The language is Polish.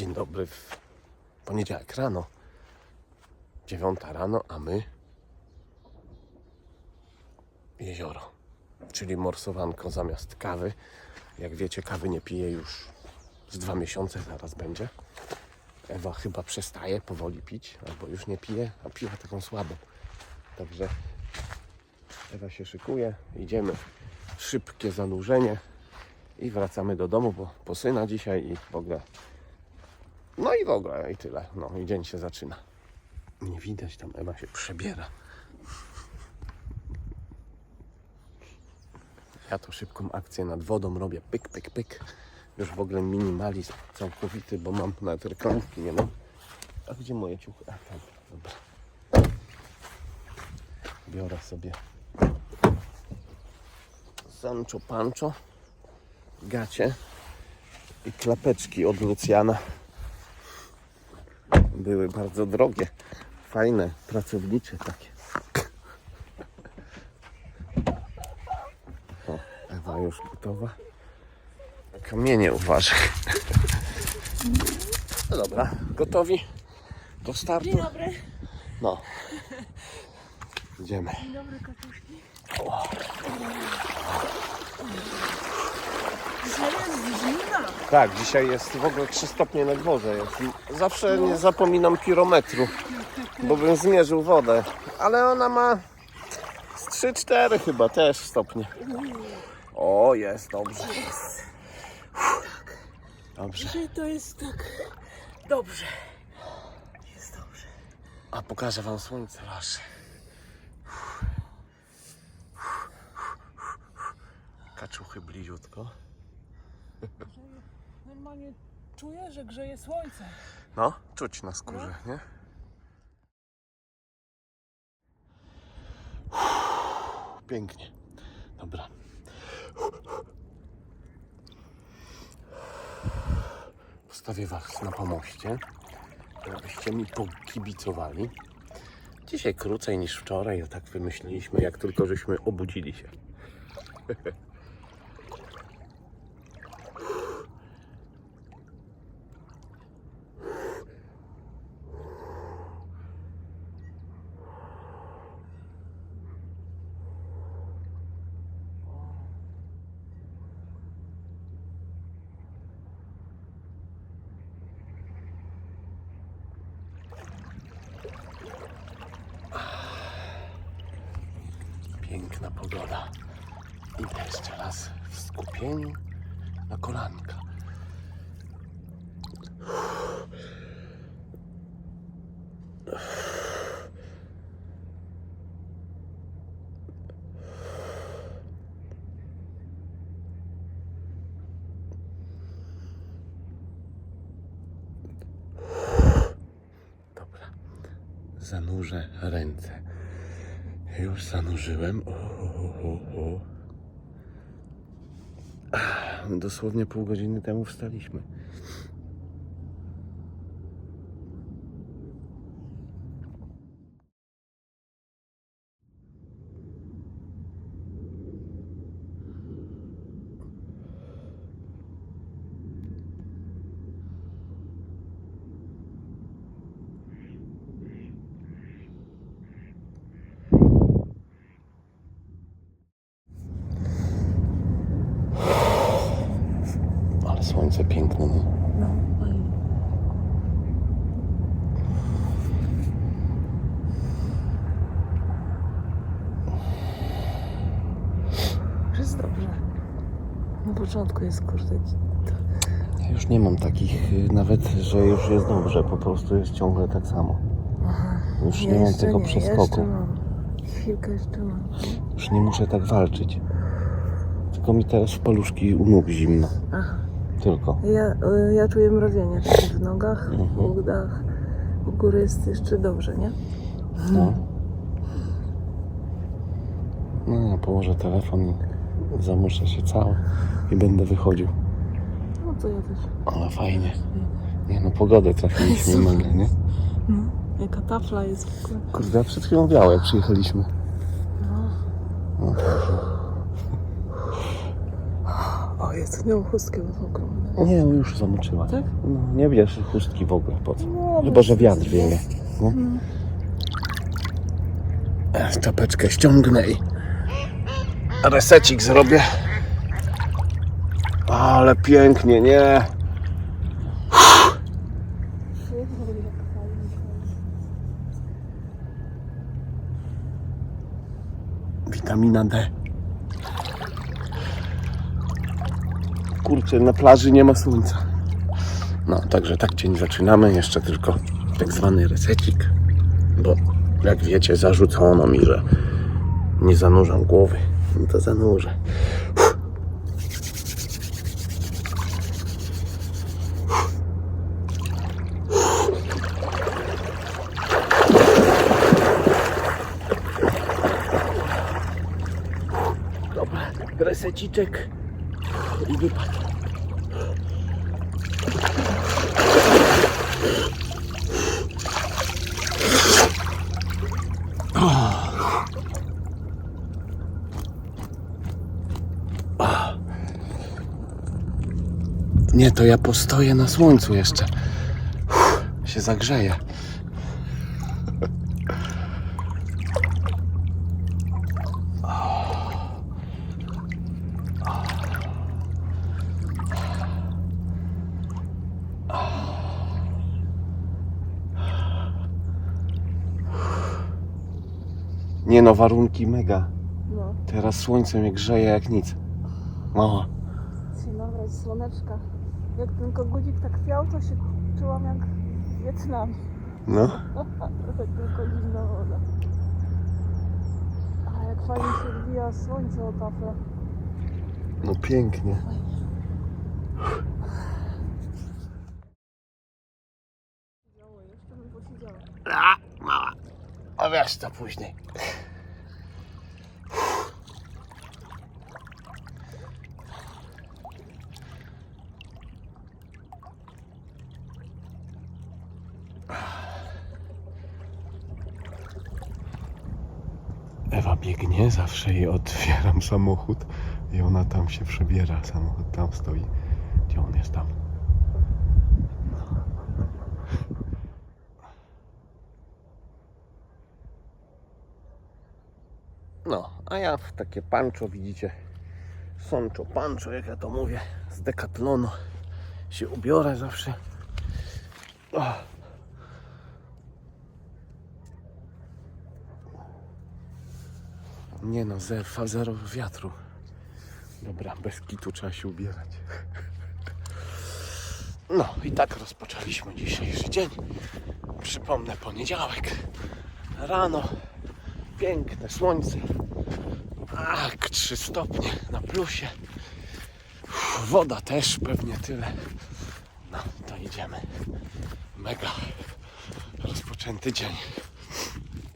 Dzień dobry w poniedziałek rano. Dziewiąta rano, a my jezioro, czyli morsowanko zamiast kawy. Jak wiecie, kawy nie piję już z dwa miesiące, zaraz będzie. Ewa chyba przestaje powoli pić, albo już nie pije, a piła taką słabą. Także Ewa się szykuje, idziemy. Szybkie zanurzenie i wracamy do domu, bo po syna dzisiaj i w ogóle. No i w ogóle i tyle. No i dzień się zaczyna. Nie widać, tam Ewa się przebiera. Ja to szybką akcję nad wodą robię. Pyk, pyk, pyk. Już w ogóle minimalizm całkowity, bo mam nawet reklamki, nie mam. A gdzie moje ciuchy? A tam, dobra. Biorę sobie Sancho Pancho, gacie i klapeczki od Lucjana. Były bardzo drogie, fajne, pracownicze takie. O, Ewa już gotowa. Kamienie uważaj. No dobra, gotowi do startu? Dzień dobry. No. Idziemy. Dzień dobry, katuszki. Dzisiaj jest zimna. Tak, dzisiaj jest w ogóle 3 stopnie na dworze. Jest. Zawsze nie zapominam pirometru, bo bym zmierzył wodę. Ale ona ma z 3-4 chyba też stopnie. O, jest dobrze. Dobrze. Dzisiaj to jest tak dobrze. Jest dobrze. A pokażę wam słońce wasze. Kaczuchy bliziutko. Normalnie czuję, że grzeje słońce. No, czuć na skórze, nie? Pięknie. Dobra. Postawię was na pomoście, żebyście mi pokibicowali. Dzisiaj krócej niż wczoraj, tak wymyśliliśmy, jak tylko żeśmy obudzili się. Piękna pogoda. Idę jeszcze raz w skupieniu na kolanka. Dobra. Zanurzę ręce. Już zanurzyłem. O, o, o, o. Dosłownie pół godziny temu wstaliśmy. Ale słońce piękne, nie? No. Już jest dobrze. Na początku jest kurde. Ja już nie mam takich, y, nawet, że już jest dobrze, po prostu jest ciągle tak samo. Już nie mam tego nie, przeskoku. Mam. Chwilkę jeszcze mam. Już nie muszę tak walczyć. Tylko mi teraz w paluszki u nóg zimno. Aha. Tylko. Ja, y, ja czuję mrowienie w nogach, Mhm. w udach. U góry jest jeszcze dobrze, nie? No. No, ja położę telefon i zamuszę się cały i będę wychodził. No to ja też. Ale fajnie. Nie no, pogodę trafiliśmy nagle, nie? No, jaka tafla jest w ogóle. Kurde, a przed chwilą białe jak przyjechaliśmy. No. No. O, jest miał chustkę w ogóle. Nie, już zamoczyła. Tak? No, nie bierz chustki w ogóle, po co? No, Chyba, że wiatr wieje. No. E, Czapeczkę ściągnę i resecik zrobię. Ale pięknie, nie? Witamina D. Kurczę, na plaży nie ma słońca. No, także tak dzień zaczynamy. Jeszcze tylko tak zwany resecik, bo jak wiecie, zarzucono mi, że nie zanurzam głowy. No to zanurzę. Uff. Dobra, reseciczek i wypad. Nie, to ja postoję na słońcu jeszcze. Uff, się zagrzeję. Nie no, warunki mega. No, Teraz słońce mnie grzeje jak nic. Mała. się nabrać słoneczka. Jak ten kogucik tak kwiał, to się czułam jak w Wietnamie. No. Trochę tylko zimna woda. A jak fajnie się odbija słońce o tafle. No pięknie. Jeszcze bym posiedziała. A, mała. A wiesz to później. Ewa biegnie, zawsze jej otwieram samochód i ona tam się przebiera. Samochód tam stoi. Gdzie on jest tam? No, a ja w takie pancho, widzicie, soncho pancho, jak ja to mówię, z Decathlonu się ubiorę zawsze. O. Nie no, zefa, zero wiatru. Dobra, bez kitu trzeba się ubierać. No i tak rozpoczęliśmy dzisiejszy dzień. Przypomnę, poniedziałek. Rano. Piękne słońce. Tak, 3 stopnie na plusie. Uff, Woda też pewnie tyle. No, to idziemy. Mega rozpoczęty dzień.